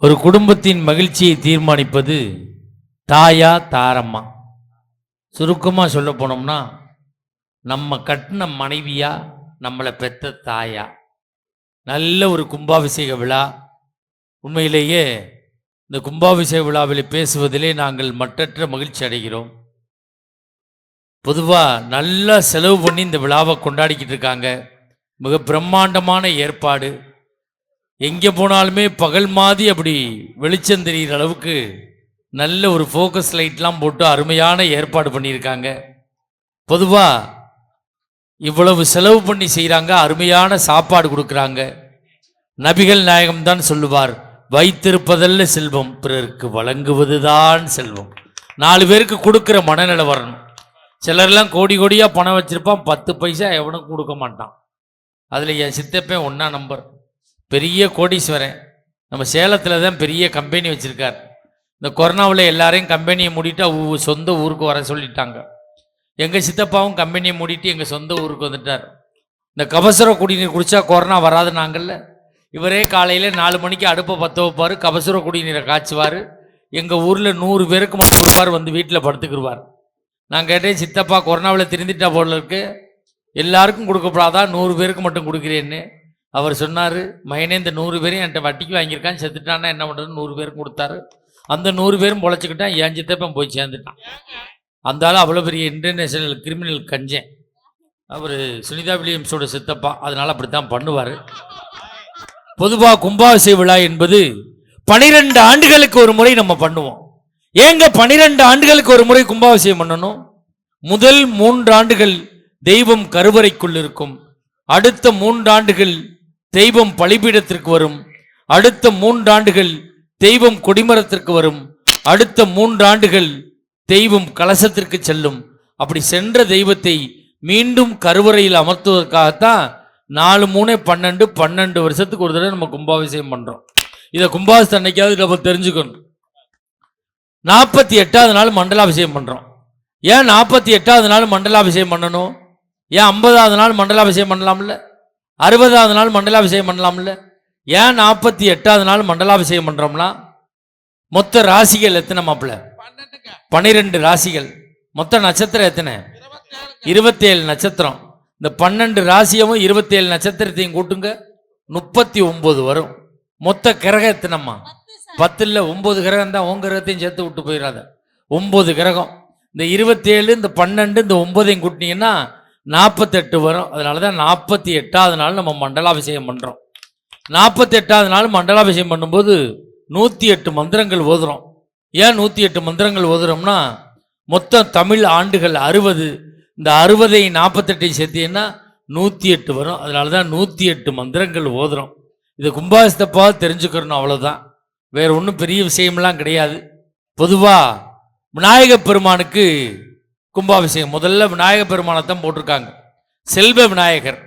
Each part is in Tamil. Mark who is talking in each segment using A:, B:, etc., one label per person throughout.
A: ஒரு குடும்பத்தின் மகிழ்ச்சியை தீர்மானிப்பது தாயா தாரம்மா. சுருக்கமாக சொல்ல போனோம்னா நம்ம கட்டின மனைவியா நம்மளை பெத்த தாயா. நல்ல ஒரு கும்பாபிஷேக விழா. உண்மையிலேயே இந்த கும்பாபிஷேக விழாவில் பேசுவதிலே நாங்கள் மற்றற்ற மகிழ்ச்சி அடைகிறோம். பொதுவாக நல்லா செலவு பண்ணி இந்த விழாவை கொண்டாடிக்கிட்டு இருக்காங்க. மிக பிரம்மாண்டமான ஏற்பாடு. எங்கே போனாலுமே பகல் மாதிரி அப்படி வெளிச்சம் தெரிகிற அளவுக்கு நல்ல ஒரு ஃபோக்கஸ் லைட்லாம் போட்டு அருமையான ஏற்பாடு பண்ணியிருக்காங்க. பொதுவாக இவ்வளவு செலவு பண்ணி செய்கிறாங்க அருமையான சாப்பாடு கொடுக்குறாங்க. நபிகள் நாயகம் தான் சொல்லுவார் வைத்திருப்பதல்ல செல்வம் பிறருக்கு வழங்குவதுதான் செல்வம். நாலு பேருக்கு கொடுக்குற மனநிலை வரணும். சிலர்லாம் கோடி கோடியாக பணம் வச்சுருப்பான் பத்து பைசா எவனுக்கும் கொடுக்க மாட்டான். அதில் என் சித்தப்பேன் ஒன்றா நம்பர். பெரிய கோடீஸ்வரன். நம்ம சேலத்தில் தான் பெரிய கம்பெனி வச்சுருக்கார். இந்த கொரோனாவில் எல்லாரையும் கம்பெனியை மூடிட்டு சொந்த ஊருக்கு வர சொல்லிட்டாங்க. எங்கள் சித்தப்பாவும் கம்பெனியை மூடிட்டு எங்கள் சொந்த ஊருக்கு வந்துட்டார். இந்த கபசுர குடிநீர் குடித்தா கொரோனா வராது நாங்கள்ல. இவரே காலையில் நாலு மணிக்கு அடுப்பை பற்ற வைப்பார் கபசுர குடிநீரை காய்ச்சுவார். எங்கள் ஊரில் நூறு பேருக்கு மட்டும் கொடுப்பார் வந்து வீட்டில் படுத்துக்கிடுவார் நான் கேட்டேன் சித்தப்பா கொரோனாவில் திருந்திட்டா போல இருக்கு. எல்லாருக்கும் கொடுக்கப்படாதா? நூறு பேருக்கு மட்டும் கொடுக்குறேன்னு. அவர் சொன்னார் மகனே இந்த நூறு பேரும் என்கிட்ட வட்டிக்கு வாங்கியிருக்கான் செத்துட்டான்னா என்ன பண்ணுறது நூறு பேரும் கொடுத்தாரு. அந்த நூறு பேரும் பொழைச்சிக்கிட்டான். என் சித்தப்பன் போய் சேர்ந்துட்டான். அந்த ஆள் அவ்வளோ பெரிய இன்டர்நேஷனல் கிரிமினல் கஞ்சேன். அவர் சுனிதா வில்லியம்ஸோட சித்தப்பா. அதனால் அப்படி தான் பண்ணுவார். பொதுவாக கும்பாபிஷேக விழா என்பது பனிரெண்டு ஆண்டுகளுக்கு ஒரு முறை நம்ம பண்ணுவோம். ஏங்க பனிரெண்டு ஆண்டுகளுக்கு ஒரு முறை கும்பாபிஷேகம் பண்ணணும்? முதல் மூன்று ஆண்டுகள் தெய்வம் கருவறைக்குள் இருக்கும். அடுத்த மூன்று ஆண்டுகள் தெய்வம் பலிபீடத்திற்கு வரும். அடுத்த மூன்றாண்டுகள் தெய்வம் கொடிமரத்திற்கு வரும். அடுத்த மூன்றாண்டுகள் தெய்வம் கலசத்திற்கு செல்லும். அப்படி சென்ற தெய்வத்தை மீண்டும் கருவறையில் அமர்த்துவதற்காகத்தான் நாலு மூணு பன்னெண்டு பன்னெண்டு வருஷத்துக்கு ஒரு தடவை நம்ம கும்பாபிஷேகம் பண்றோம். இதை கும்பாபிஷேகம் அன்னைக்காவது நம்ம தெரிஞ்சுக்கணும். நாற்பத்தி எட்டாவது நாள் மண்டலாபிஷேகம் பண்றோம். ஏன் நாற்பத்தி எட்டாவது நாள் மண்டலாபிஷேகம் பண்ணணும்? ஏன் ஐம்பதாவது நாள் மண்டலாபிஷேகம் பண்ணலாம்ல? அறுபதாவது நாள் மண்டலாபிஷேகம் பண்ணலாம்ல? ஏன் நாற்பத்தி எட்டாவது நாள் மண்டலாபிஷேகம் பண்றோம்னா மொத்த ராசிகள் எத்தனை மாப்பிள்ள? பன்னிரெண்டு ராசிகள். மொத்த நட்சத்திரம் எத்தனை? இருபத்தேழு நட்சத்திரம். இந்த பன்னெண்டு ராசியமும் இருபத்தேழு நட்சத்திரத்தையும் கூட்டுங்க. முப்பத்தி ஒன்பது வரும். மொத்த கிரகம் எத்தனைம்மா? பத்து இல்லை ஒன்பது கிரகம் தான். உன் கிரகத்தையும் சேர்த்து விட்டு போயிடாத. ஒன்பது கிரகம். இந்த இருபத்தேழு இந்த பன்னெண்டு இந்த ஒன்பதையும் கூட்டினீங்கன்னா நாற்பத்தெட்டு வரும். அதனால தான் நாற்பத்தி எட்டாவது நாள் நம்ம மண்டலாபிஷேகம் பண்ணுறோம் நாற்பத்தி எட்டாவது நாள் மண்டலாபிஷேகம் பண்ணும்போது நூற்றி எட்டு மந்திரங்கள் ஓதுறோம். ஏன் நூற்றி எட்டு மந்திரங்கள் ஓதுறோம்னா மொத்தம் தமிழ் ஆண்டுகள் அறுபது. இந்த அறுபதை நாற்பத்தெட்டையும் சேர்த்தீங்கன்னா நூற்றி எட்டு வரும். அதனால தான் நூற்றி எட்டு மந்திரங்கள் ஓதுறோம். இது கும்பாபிஷத்தப்பா தெரிஞ்சுக்கிறணும் அவ்வளோதான் வேறு ஒன்றும் பெரிய விஷயம்லாம் கிடையாது. பொதுவாக விநாயகப் பெருமானுக்கு கும்பாபிஷேகம். முதல்ல விநாயகப் பெருமானை தான் போட்டிருக்காங்க. செல்வ விநாயகர்.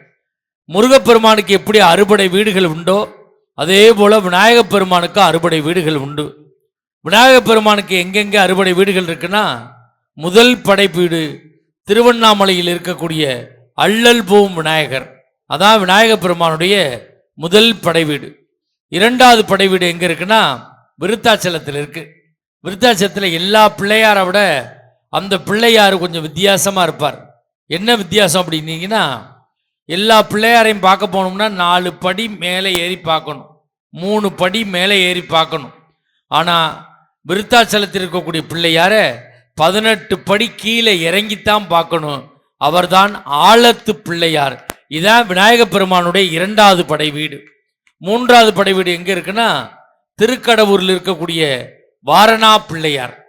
A: முருகப்பெருமானுக்கு எப்படி அறுபடை வீடுகள் உண்டோ அதே போல் விநாயகப் பெருமானுக்கு அறுபடை வீடுகள் உண்டு. விநாயகப் பெருமானுக்கு எங்கெங்கே அறுபடை வீடுகள் இருக்குன்னா முதல் படைப்பீடு திருவண்ணாமலையில் இருக்கக்கூடிய அள்ளல் போவும் விநாயகர். அதான் விநாயகப் பெருமானுடைய முதல் படைவீடு இரண்டாவது படை வீடு எங்கே இருக்குன்னா விருத்தாச்சலத்தில் இருக்குது விருத்தாச்சலத்தில் எல்லா பிள்ளையாரை விட அந்த பிள்ளையார் கொஞ்சம் வித்தியாசமாக இருப்பார். என்ன வித்தியாசம் அப்படின்னீங்கன்னா எல்லா பிள்ளையாரையும் பார்க்க போனோம்னா நாலு படி மேலே ஏறி பார்க்கணும். மூணு படி மேலே ஏறி பார்க்கணும். ஆனால் விருத்தாச்சலத்தில் இருக்கக்கூடிய பிள்ளையார பதினெட்டு படி கீழே இறங்கித்தான் பார்க்கணும். அவர்தான் ஆழத்து பிள்ளையார். இதான் விநாயகப் பெருமானுடைய இரண்டாவது படை வீடு. மூன்றாவது படை வீடு எங்கே இருக்குன்னா திருக்கடவுரில் இருக்கக்கூடிய வாரணா பிள்ளையார்.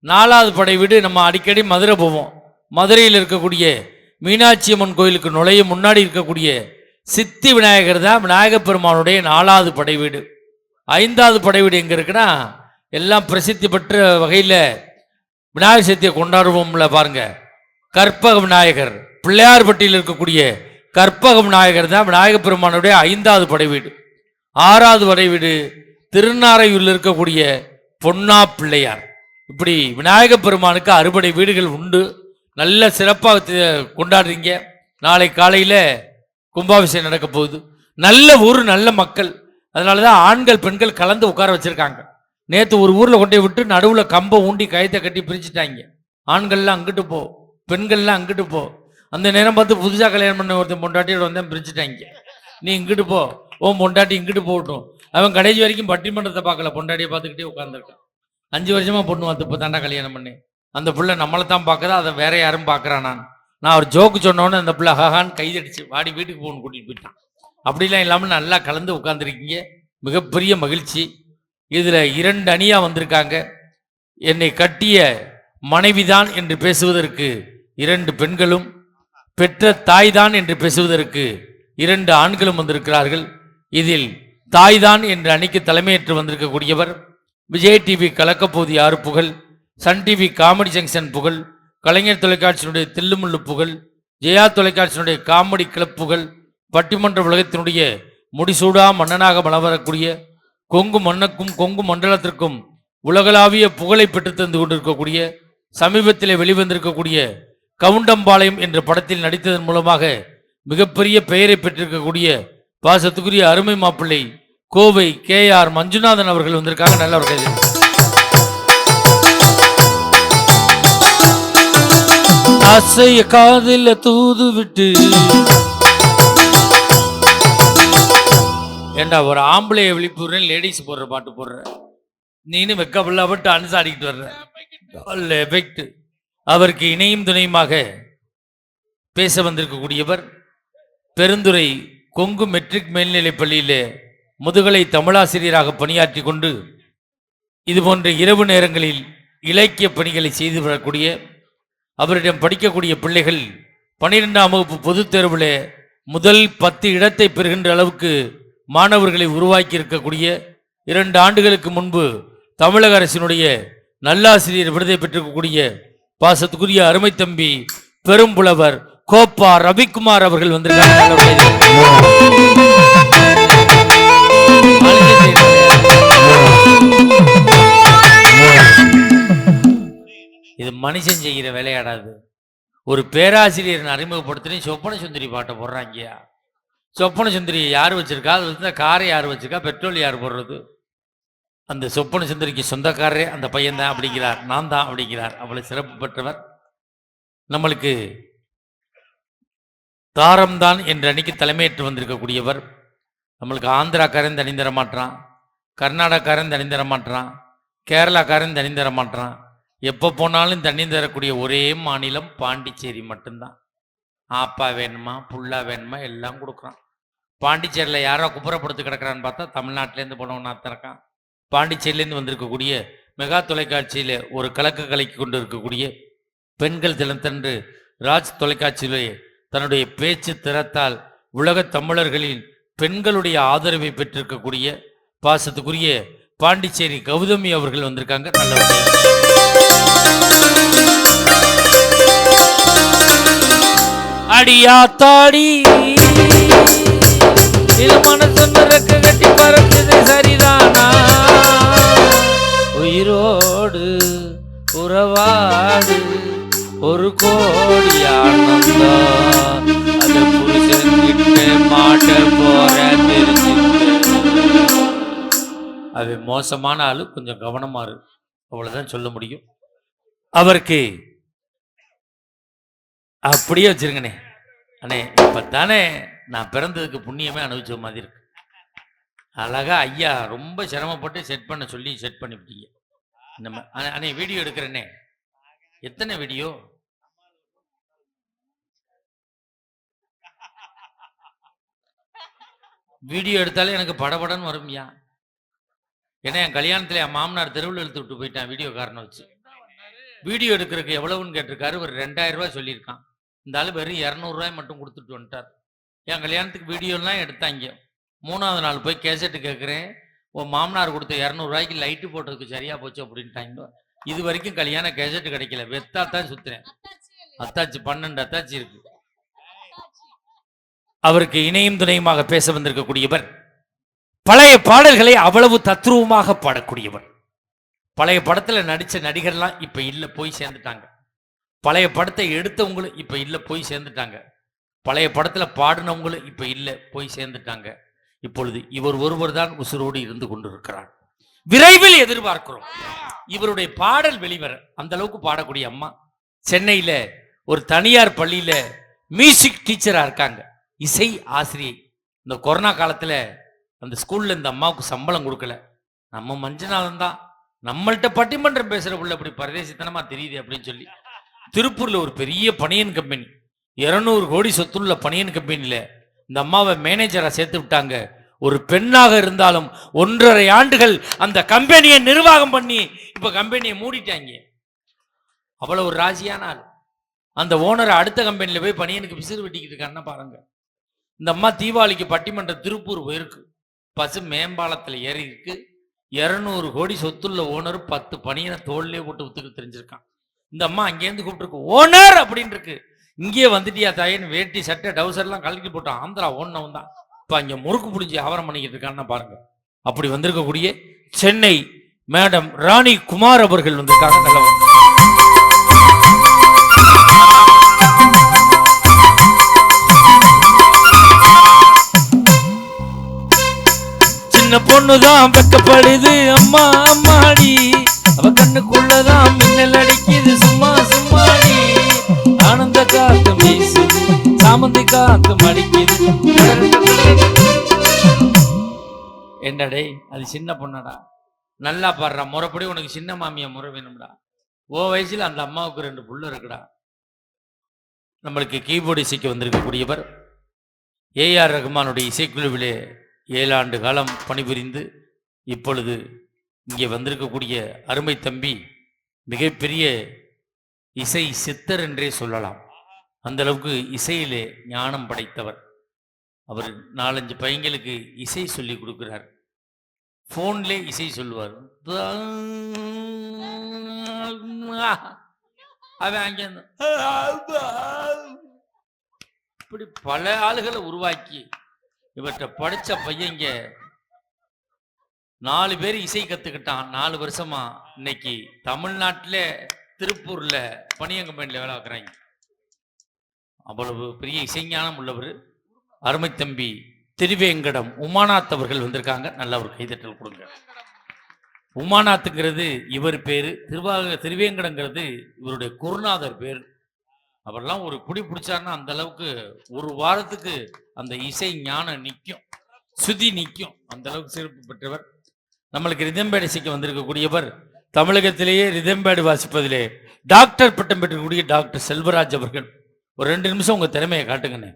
A: நாலாவது படை வீடு நம்ம அடிக்கடி மதுரை போவோம். மதுரையில் இருக்கக்கூடிய மீனாட்சி அம்மன் கோயிலுக்கு நுழைய முன்னாடி இருக்கக்கூடிய சித்தி விநாயகர் தான் விநாயகப் பெருமானுடைய நாலாவது படை வீடு. ஐந்தாவது படை வீடு எங்கே இருக்குன்னா எல்லாம் பிரசித்தி பெற்ற வகையில் விநாயகர் சதுர்த்தியை கொண்டாடுவோம்ல பாருங்க. கற்பக விநாயகர் பிள்ளையார்பட்டியில் இருக்கக்கூடிய கற்பக விநாயகர் தான் விநாயகப் பெருமானுடைய ஐந்தாவது படை வீடு. ஆறாவது படை வீடு திருநாரையூரில் இருக்கக்கூடிய பொன்னா பிள்ளையார். இப்படி விநாயக பெருமானுக்கு அறுபடை வீடுகள் உண்டு. நல்ல சிறப்பாக கொண்டாடுறீங்க. நாளை காலையில் கும்பாபிஷேகம் நடக்க போகுது. நல்ல ஊர் நல்ல மக்கள். அதனால தான் ஆண்கள் பெண்கள் கலந்து உட்கார வச்சுருக்காங்க. நேற்று ஒரு ஊரில் கொண்டு போய் விட்டு நடுவில் கம்பை ஊண்டி கயத்தை கட்டி பிரிச்சுட்டாங்க. ஆண்கள்லாம் அங்கிட்டு போ பெண்கள்லாம் அங்கிட்டு போ. அந்த நேரம் பார்த்து புதுசாக கல்யாணம் பண்ண ஒருத்தன் பொண்டாட்டியோட வந்தேன் பிரிச்சுட்டாங்க. நீ இங்கிட்டு போ ஓ பொண்டாட்டி இங்கிட்டு போகட்டும். அவன் கடைசி வரைக்கும் பட்டிமன்றத்தை பார்க்கல பொண்டாட்டியை பார்த்துக்கிட்டே உட்காந்துருக்கான் அஞ்சு வருஷமா பொண்ணு வந்து இப்போ தாண்டா கல்யாணம் பண்ணி அந்த பிள்ளை நம்மளை தான் பார்க்குறா அதை வேற யாரும் பார்க்குறான் நான். நான் ஒரு ஜோக்கு சொன்னோன்னே அந்த பிள்ளை ஹஹான்னு கைதடிச்சு வாடி வீட்டுக்கு போகணும் கூட்டிகிட்டு போயிட்டான். அப்படிலாம் இல்லாமல் நல்லா கலந்து உட்காந்துருக்கீங்க மிகப்பெரிய மகிழ்ச்சி. இதில் இரண்டு அணியாக வந்திருக்காங்க. என்னை கட்டிய மனைவிதான் என்று பேசுவதற்கு இரண்டு பெண்களும் பெற்ற தாய்தான் என்று பேசுவதற்கு இரண்டு ஆண்களும் வந்திருக்கிறார்கள். இதில் தாய்தான் என்ற அணிக்கு தலைமையேற்று வந்திருக்கக்கூடியவர் விஜய் டிவி கலக்கப்போது யாரு புகழ்? சன் டிவி காமெடி ஜங்ஷன் புகழ். கலைஞர் தொலைக்காட்சியினுடைய தில்லுமுள்ளு புகழ். ஜெயா தொலைக்காட்சியினுடைய காமெடி கிளப் புகழ். பட்டிமன்ற உலகத்தினுடைய முடிசூடா மன்னனாக மலவரக்கூடிய கொங்கு மன்னக்கும் கொங்கு மண்டலத்திற்கும் உலகளாவிய புகழை பெற்று தந்து கொண்டிருக்கக்கூடிய சமீபத்தில் வெளிவந்திருக்கக்கூடிய கவுண்டம்பாளையம் என்ற படத்தில் நடித்ததன் மூலமாக மிகப்பெரிய பெயரை பெற்றிருக்கக்கூடிய பாசத்துக்குரிய அருமை மாப்பிள்ளை கோவை கே ஆர் மஞ்சுநாதன் அவர்கள் வந்திருக்காங்க. நல்லவர்கள் அசைய காதில் தூது விட்டு ஏண்டா ஒரு ஆம்பளைய விழிப்புறேன் லேடிஸ் போடுற பாட்டு போடுற. நீனு வெக்கப்படல பட்டு அனுசு ஆடிக்கிட்டு வர்ற. எஃபெக்ட் அவருக்கு இணையும் துணையுமாக பேச வந்திருக்கக்கூடியவர் பெருந்துறை கொங்கு மெட்ரிக் மேல்நிலைப் பள்ளியிலே முதுகலை தமிழாசிரியராக பணியாற்றி கொண்டு இதுபோன்ற இரவு நேரங்களில் இலக்கிய பணிகளை செய்து வரக்கூடிய அவரிடம் படிக்கக்கூடிய பிள்ளைகள் பன்னிரெண்டாம் வகுப்பு பொதுத் தேர்வில் முதல் பத்து இடத்தை பெறுகின்ற அளவுக்கு மாணவர்களை உருவாக்கி இருக்கக்கூடிய இரண்டு ஆண்டுகளுக்கு முன்பு தமிழக அரசினுடைய நல்லாசிரியர் விருதை பெற்றிருக்கக்கூடிய பாசத்துக்குரிய அருமை தம்பி பெரும்புலவர் கோப்பா ரவிக்குமார் அவர்கள் வந்திருக்காங்க. இது மனுஷன் செய்கிற விளையாடாது ஒரு பேராசிரியர் அறிமுகப்படுத்தினே சொப்பன சுந்தரி பாட்டை போடுறாங்கயா சொப்பன சுந்தரி யார் வச்சிருக்கா? அது வந்து காரை யார் வச்சிருக்கா? பெட்ரோல் யார் போடுறது? அந்த சொப்பன சுந்தரிக்கு சொந்தக்காரரே அந்த பையன் தான் அப்படிங்கிறார். நான் தான் அப்படிங்கிறார். அவ்வளவு சிறப்பு பெற்றவர். நம்மளுக்கு தாரம்தான் என்ற அணிக்கு தலைமையேற்று வந்திருக்கக்கூடியவர். நம்மளுக்கு ஆந்திராக்காரன் தனி தர மாட்டான் கர்நாடகாக்காரன் தனி தர மாட்டான் கேரளாக்காரன் தனி தர மாட்டான் எப்போ போனாலும் தண்ணி தரக்கூடிய ஒரே மாநிலம் பாண்டிச்சேரி மட்டும்தான். ஆப்பா வேணுமா புல்லா வேணுமா எல்லாம் கொடுக்குறான். பாண்டிச்சேரியில் யாரோ குப்புறப்படுத்து கிடக்குறான்னு பார்த்தா தமிழ்நாட்டிலேருந்து போனவன் இருக்கான். பாண்டிச்சேரியிலேருந்து வந்திருக்கக்கூடிய மெகா தொலைக்காட்சியில் ஒரு கலக்க கலக்கி கொண்டு இருக்கக்கூடிய பெண்கள் தினத்தன்று ராஜ் தொலைக்காட்சியிலே தன்னுடைய பேச்சு திறத்தால் உலகத் தமிழர்களின் பெண்களுடைய ஆதரவை பெற்றிருக்கக்கூடிய பாசத்துக்குரிய பாண்டிச்சேரி கௌதமி அவர்கள் வந்திருக்காங்க. நல்ல அடியாத்தாடி இது மனசு ரெக்க கட்டி பறக்குது சரிதானா? உயிரோடு உறவாடு ஒரு கோடி ஆனந்தம் அது மோசமான ஆள் கொஞ்சம் கவனமாக இரு. அவ்வளோதான் சொல்ல முடியும். அவருக்கு அப்படியே வச்சிருங்கண்ணே. அண்ணே இப்போ தானே நான் பிறந்ததுக்கு புண்ணியமே அனுபவிச்ச மாதிரி இருக்கு. அழகா ஐயா ரொம்ப சிரமப்பட்டு செட் பண்ண சொல்லி செட் பண்ணிவிட்டீங்க. நம்ம அண்ணே, அண்ணே வீடியோ எடுக்கிறேன்னே எத்தனை வீடியோ வீடியோ எடுத்தாலே எனக்கு படபடன்னு வரும்யா ஏன்னா என் கல்யாணத்துல என் மாமனார் தெருவில் இழுத்து விட்டு போயிட்டான் வீடியோ காரணம் வச்சு. வீடியோ எடுக்கிறதுக்கு எவ்வளவுன்னு கேட்டிருக்காரு. ஒரு ரெண்டாயிரம் ரூபாய் சொல்லியிருக்கான். இந்த வெறும் இரநூறுவாய் மட்டும் கொடுத்துட்டு வந்துட்டார். என் கல்யாணத்துக்கு வீடியோலாம் எடுத்தாங்க மூணாவது நாள் போய் கேசட்டு கேட்குறேன். உன் மாமனார் கொடுத்த இரநூறுவாய்க்கு லைட்டு போட்டதுக்கு சரியா போச்சு அப்படின்ட்டாங்க. இது வரைக்கும் கல்யாண கேசட்டு கிடைக்கல. வெத்தா தான் சுத்துறேன். அத்தாச்சி பன்னெண்டு அத்தாச்சி இருக்கு. அவருக்கு இணையும் துணையுமாக பேச வந்திருக்கக்கூடியவர் பழைய பாடல்களை அவ்வளவு தத்ரூபமாக பாடக்கூடியவர் பழைய படத்தில் நடித்த நடிகர்லாம் இப்போ இல்லை போய் சேர்ந்துட்டாங்க. பழைய படத்தை எடுத்தவங்களும் இப்போ இல்லை போய் சேர்ந்துட்டாங்க. பழைய படத்தில் பாடினவங்களும் இப்போ இல்லை போய் சேர்ந்துட்டாங்க. இப்பொழுது இவர் ஒருவர் தான் உசுரோடு இருந்து கொண்டிருக்கிறார். விரைவில் எதிர்பார்க்கிறோம். இவருடைய பாடல் வெளிவர அந்த அளவுக்கு பாடக்கூடிய அம்மா சென்னையில் ஒரு தனியார் பள்ளியில மியூசிக் டீச்சராக இருக்காங்க. இசை ஆசிரியை. இந்த கொரோனா காலத்தில் அந்த ஸ்கூல்ல இந்த அம்மாவுக்கு சம்பளம் கொடுக்கல. நம்ம மஞ்சநாதன் தான் நம்மள்கிட்ட பட்டிமன்றம் பேசுற உள்ள இப்படி பரதேசித்தனமா தெரியுது அப்படின்னு சொல்லி. திருப்பூர்ல ஒரு பெரிய பனியன் கம்பெனி. இருநூறு கோடி சொத்துள்ள பனியன் கம்பெனியில் இந்த அம்மாவை மேனேஜரா சேர்த்து விட்டாங்க. ஒரு பெண்ணாக இருந்தாலும் ஒன்றரை ஆண்டுகள் அந்த கம்பெனியை நிர்வாகம் பண்ணி இப்ப கம்பெனியை மூடிட்டாங்க. அவ்வளவு ஒரு ராசியான ஆள். அந்த ஓனரை அடுத்த கம்பெனியில் போய் பனியனுக்கு விசிறு வெட்டிக்கிட்டு இருக்காருன்னா பாருங்க. இந்த அம்மா தீபாவளிக்கு பட்டிமன்றம் திருப்பூர் போயிருக்கு. பசு மேம்பாலத்தில் ஏறி இருக்கு இரநூறு கோடி சொத்துள்ள ஓனர் பத்து பணியை தோல்லே போட்டு வித்துக்கு தெரிஞ்சிருக்கான். இந்த அம்மா அங்கேருந்து கூப்பிட்டுருக்கு ஓனர் அப்படின்னு இருக்கு இங்கேயே வந்துட்டியா தாயின்னு வேட்டி சட்டை டவுசர்லாம் கலக்கி போட்டான். ஆந்திரா ஓனவன் தான் இப்போ அங்கே முறுக்கு பிடிஞ்சி ஆவரம் பண்ணிக்கிட்டு இருக்கான்னு பாருங்க. அப்படி வந்திருக்கக்கூடிய சென்னை மேடம் ராணி குமார் அவர்கள் வந்திருக்காங்க நல்லவங்க பொண்ணுதான் வெக்கப்படுது. அம்மா அம்மாடி. அவ கண்ணுக்குள்ளதான் மின்னல் அடிக்குது. சும்மா சும்மாடி. ஆனந்த காத்து வீசுது. சாமந்தி காத்து மடிக்குது. என்னடே அது சின்ன பொண்ணடா. நல்லா பாடுறா. முறைப்படி உனக்கு சின்ன மாமியா முறை வேணும்டா. ஓ வயசுல அந்த அம்மாவுக்கு ரெண்டு புள்ள இருக்குடா. நம்மளுக்கு கீபோர்டு இசைக்கு வந்திருக்கக்கூடியவர் ஏஆர் ரகுமானுடைய இசைக்குழுவிலே ஏழாண்டு காலம் பணிபுரிந்து இப்பொழுது இங்கே வந்திருக்கக்கூடிய அருமை தம்பி மிகப்பெரிய இசை சித்தர் என்றே சொல்லலாம். அந்த அளவுக்கு இசையிலே ஞானம் படைத்தவர். அவர் நாலஞ்சு பையங்களுக்கு இசை சொல்லி கொடுக்குறார். ஃபோன்லே இசை சொல்லுவார். அவன் அங்கே இப்படி பல ஆளுகளை உருவாக்கி இவற்றை படித்த பையங்க நாலு பேர் இசை கற்றுக்கிட்டான் நாலு வருஷமா. இன்னைக்கு தமிழ்நாட்டில் திருப்பூரில் பனியன் வேலை பார்க்குறாங்க. அவ்வளவு பெரிய இசைஞானம் உள்ளவர். அருமை தம்பி திருவேங்கடம் உமாநாத் அவர்கள் வந்திருக்காங்க. நல்ல ஒரு கைதட்டல் கொடுங்க. உமாநாத்துங்கிறது இவர் பேர். திருவாக திருவேங்கடங்கிறது இவருடைய குருநாதர் பேர். அவரெல்லாம் ஒரு குடி பிடிச்சாருன்னா அந்த அளவுக்கு ஒரு வாரத்துக்கு அந்த இசை ஞானம் நிற்கும் சுதி நிற்கும் அந்த அளவுக்கு சிறப்பு பெற்றவர். நம்மளுக்கு ரிதம்பேடு இசைக்க வந்திருக்கக்கூடியவர் தமிழகத்திலேயே ரிதம்பேடு வாசிப்பதிலே டாக்டர் பட்டம் பெற்றக்கூடிய டாக்டர் செல்வராஜ் அவர்கள். ஒரு ரெண்டு நிமிஷம் உங்கள் திறமையை காட்டுங்கண்ணே.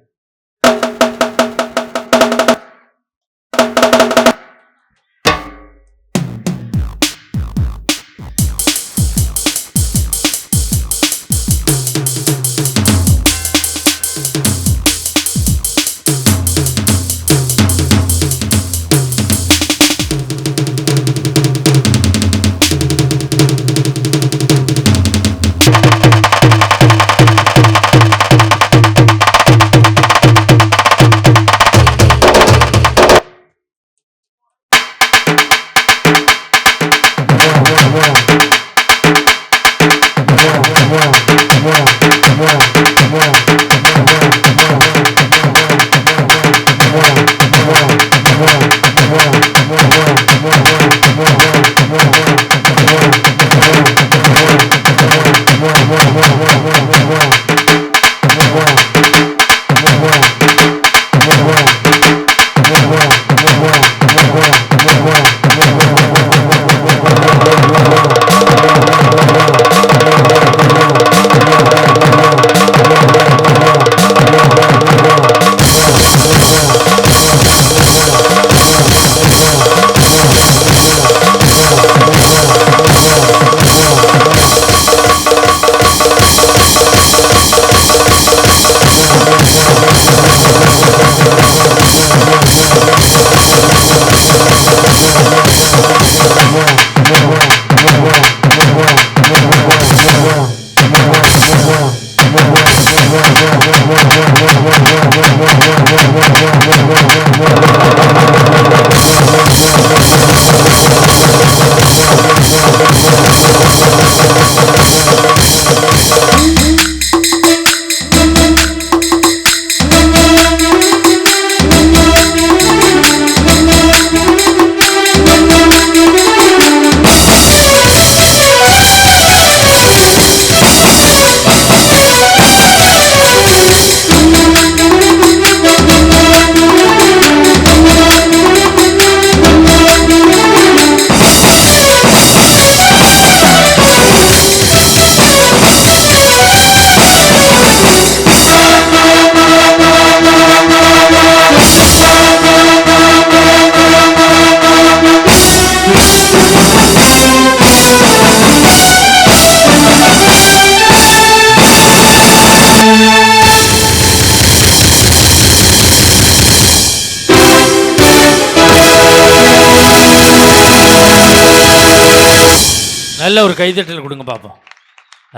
A: நல்ல ஒரு கைதட்டல் கொடுங்க பார்ப்போம்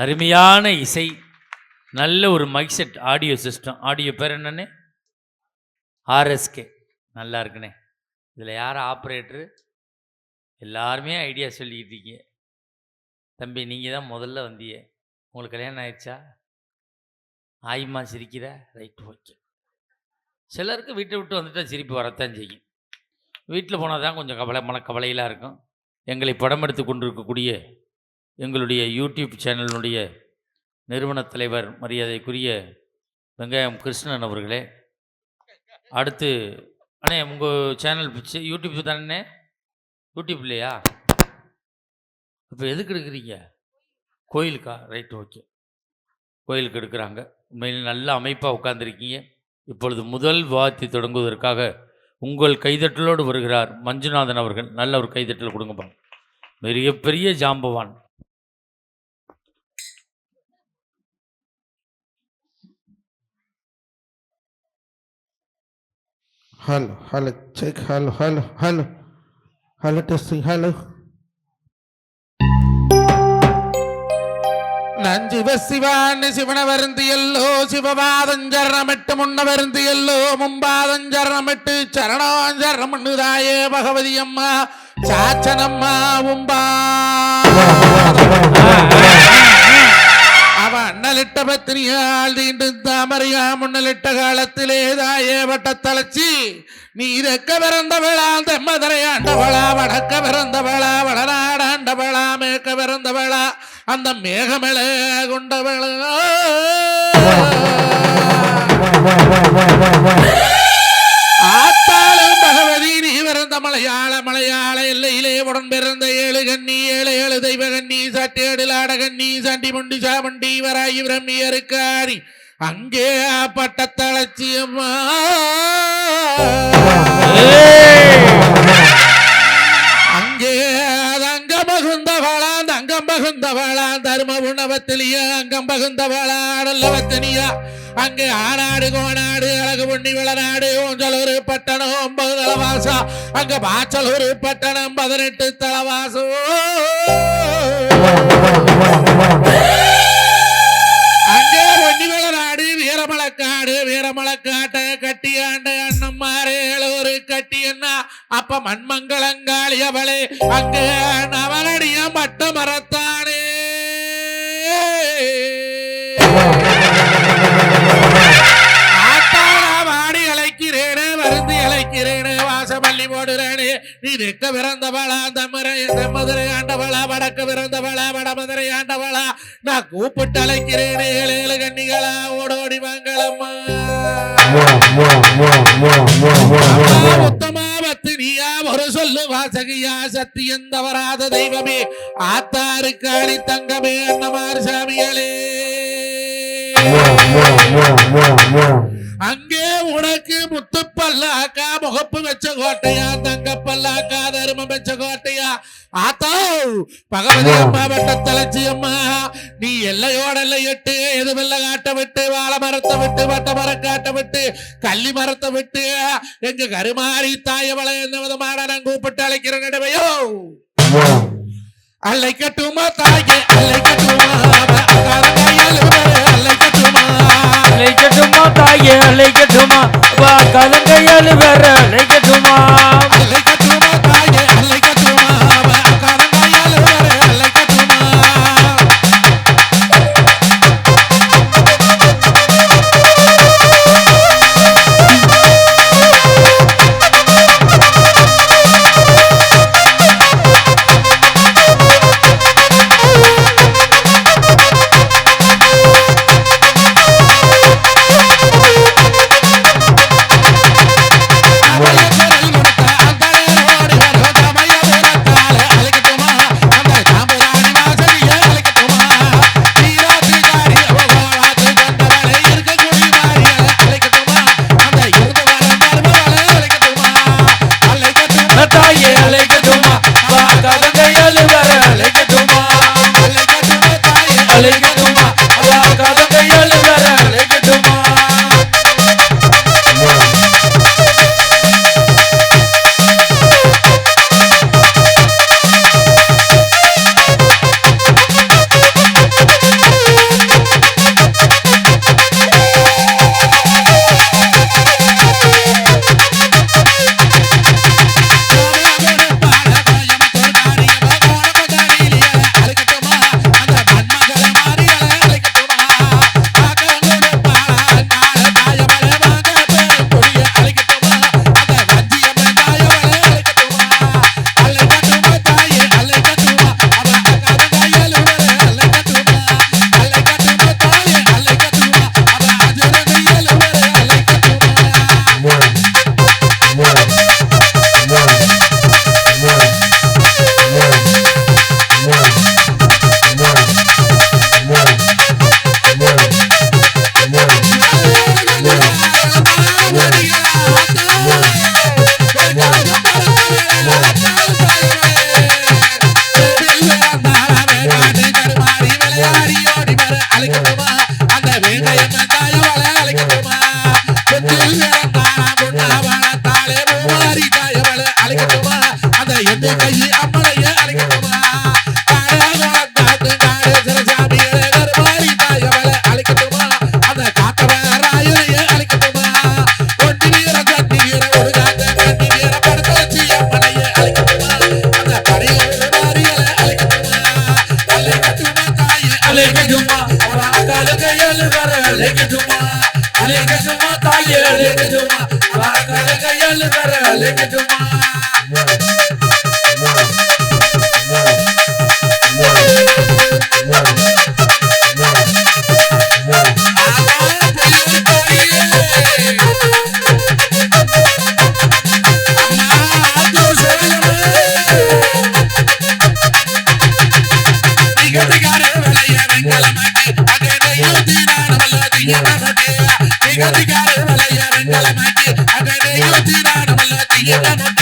A: அருமையான இசை நல்ல ஒரு mic set audio system audio பேர் என்னன்னு? ஆர்எஸ்கே நல்லா இருக்குண்ணே. இதில் யார் ஆப்ரேட்டரு எல்லாருமே ஐடியா சொல்லிக்கிட்டு இருக்கீங்க. தம்பி நீங்கள் தான் முதல்ல வந்தீங்க. உங்களுக்கு கல்யாணம் ஆயிடுச்சா? ஆயுமா சிரிக்கிற? ரைட் ஓகே சிலருக்கு வீட்டை விட்டு வந்துட்டால் சிரிப்பு வரத்தான் செய்யும். வீட்டில் போனால் தான் கொஞ்சம் கவலை மன கவலையெல்லாம் இருக்கும். எங்களை படம் எடுத்து கொண்டிருக்கக்கூடிய எங்களுடைய யூடியூப் சேனலினுடைய நிறுவன தலைவர் மரியாதைக்குரிய வெங்காயம் கிருஷ்ணன் அவர்களே. அடுத்து அண்ணே உங்கள் சேனல் யூடியூப் தானே யூடியூப் இல்லையா? இப்போ எதுக்கு எடுக்கிறீங்க? கோயிலுக்கா? Right okay. கோயிலுக்கு எடுக்கிறாங்க. உண்மையில் நல்ல அமைப்பாக உட்காந்துருக்கீங்க இப்பொழுது முதல் வாத்தி தொடங்குவதற்காக உங்கள் கைதட்டலோடு வருகிறார் மஞ்சுநாதன் அவர்கள். நல்ல ஒரு கைதட்டல் கொடுங்கப்பா. மிகப்பெரிய ஜாம்பவான்.
B: Hello, hello, check, hello, hello, hello. Hello, testing, hello. நஞ்சிவ சிவான்னு சிவன வருந்தியல்லோ சிவபாதஞ்சரணமிட்டு முன்ன வருந்தியல்லோ மும்பாதஞ்சரணமிட்டு சரணாஞ்சரணமுன்னுதாயே பகவதி அம்மா சாச்சனம்மா உம்பா வண்ணலிட்ட அண்ணலிட்ட தீண்டும் தாமரையா முன்னலிட்ட காலத்திலே தாயே வட்டத்தளச்சி. நீ இறக்க பிறந்தவளா தெம்மதரை வடக்க பிறந்தவளா வடநாடாண்டவளா மேற்க பிறந்தவளா அந்த மேகமேல கொண்டவளா. பிறந்த மலையாள மலையாள எல்லையிலே உடன் பிறந்த ஏழு கண்ணி ஏழு ஏழு தெய்வ கண்ணி சட்டேடு லாட கண்ணி சண்டி முண்டி சாமண்டி வராயி பிரம்மியருக்காரி அங்கே பட்டத்தளச்சியம்மா அங்கே தங்க பகுந்தவளா அங்கம் பகுந்தவளா தர்ம உணவத்திலேயே அங்கம் பகுந்தவளா நல்லவத்தனியா அங்கு ஆனாடு கோனாடு அழகு பொண்ணி விளநாடு ஊஞ்சலூர் பட்டணம் ஒன்பது தலவாசா. அங்க பாச்சலூர் பட்டணம் பதினெட்டு தலவாசம் அங்கே பொன்னி விளநாடு வீரமலக்காடு வீரமலக்காட்டை கட்டியாண்ட அண்ணம்மாரே. ஒரு கட்டி என்ன அப்ப மண்மங்களங்காளி அவளே அங்க நவனடிய மட்ட மரத்தானே ஆத்தாளா வாடி நீ தெக்க பிறந்தவளா தமரை மதுரை ஆண்டவளா வடக்க பிறந்தவளா வடமதுரை ஆண்டவளா. நான் கூப்பிட்டு அழைக்கிறேனே உத்தமா தெய்வமே ஆத்தாருக்கு காளி தங்கமே அன்னமார் சாமிகளே அங்கே உனக்கு முத்து பல்லாக்கா முகப்பு வச்ச கோட்டையா தங்க பல்லாக்கா தருமம் வச்ச கோட்டையா? ஆத்தா பகவதி அம்மா வட்ட தலைச்சி அம்மா நீ எல்லையோட எல்லையிட்டு எது வெள்ள காட்ட விட்டு வாழை மரத்தை விட்டு வட்ட மரம் காட்ட விட்டு கள்ளி மரத்தை விட்டு எங்க கருமாரி தாயவளை என்ன விதமான நான் கூப்பிட்டு அழைக்கிற நடுவையோ. அல்லை கட்டுமா தாயே அல்லை கட்டுமா கரங்கையில் அல்லை கட்டுமா.
A: அழைக்கட்டுமா தாயே அழைக்கட்டுமா வா கலங்கையால் வேற அழைக்கட்டுமா அங்கே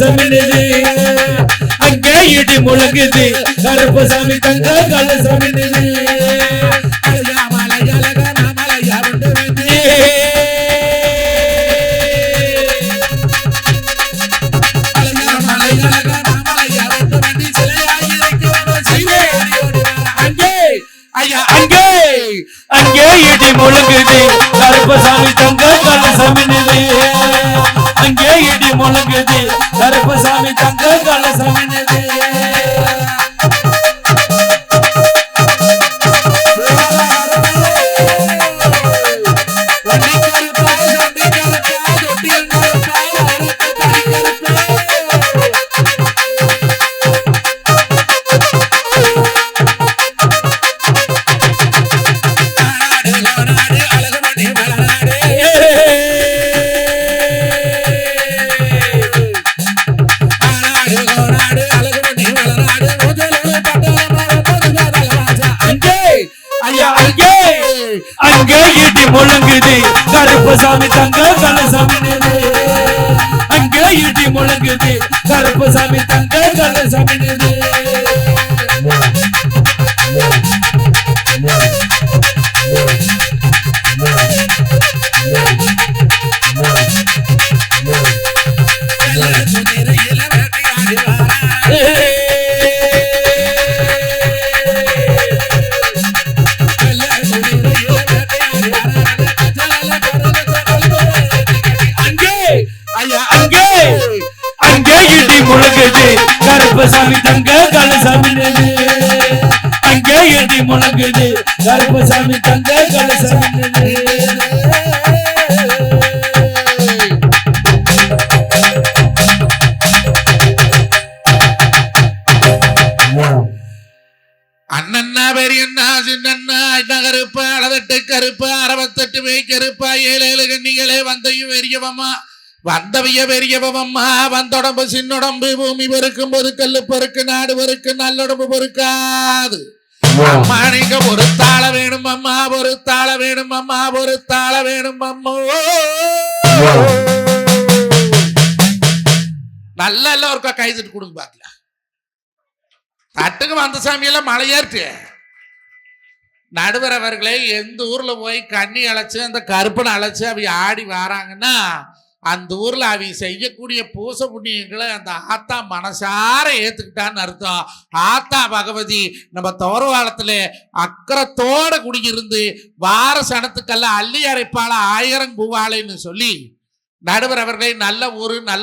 A: கலசமினது அங்கே இடி முழங்குது. கருப்பசாமி தங்க கலசமினது
B: அங்கே
A: அங்கே. இடி முழங்குது. கருப்பசாமி தங்க கலசமினது அங்கே இடி முழங்குது. கருப்பசாமி தங்க கலசமினது முழங்குது. கருப்பசாமி தங்க கலசமினது அங்கே இடி முழங்குது. கருப்பசாமி தங்க கலசமினது கருப்பசாமி தங்க கலசமினது அங்கே இடி முழங்குது. கருப்பசாமி தங்க கலசமினது
B: அண்ணன்னா பெரியண்ணா சின்னண்ணா இந்த கருப்பா அளவெட்டு கருப்பா அறுபத்தெட்டு மே கருப்பா ஏழு ஏழு கண்ணிகளே வந்தையும் பெரியவம்மா வந்தவைய பெரியவம்மா வந்தொடம்பு சின்னொடம்பு பூமி பெருக்கும் போது கல்லு பெருக்கு நாடு பெருக்கு நல்லுடம்பு பொறுக்காது. அம்மா நீங்க ஒரு தாள வேணும் அம்மா ஒரு தாள வேணும் அம்மா ஒரு தாள வேணும் அம்மா. நல்ல ஒருக்கா கைதிட்டு கொடுங்க பாக்கலாம் தட்டுக்கு வந்த சாமியெல்லாம் மலையாட்டு நடுவர் அவர்களே எந்த ஊர்ல போய் கண்ணி அழைச்சு அந்த கருப்பனை அழைச்சு அவங்க ஆடி வராங்கன்னா அந்த ஊர்ல அவங்க செய்யக்கூடிய பூச புண்ணியங்களை அந்த ஆத்தா மனசார ஏத்துக்கிட்டான்னு அர்த்தம். ஆத்தா பகவதி நம்ம தோரவாளத்துல அக்கறத்தோடு குடியிருந்து வார சனத்துக்கெல்லாம் அள்ளி அரைப்பாள ஆயிரம் பூவாளைன்னு சொல்லி நடுவர் அவர்களை நல்ல ஊர் நல்ல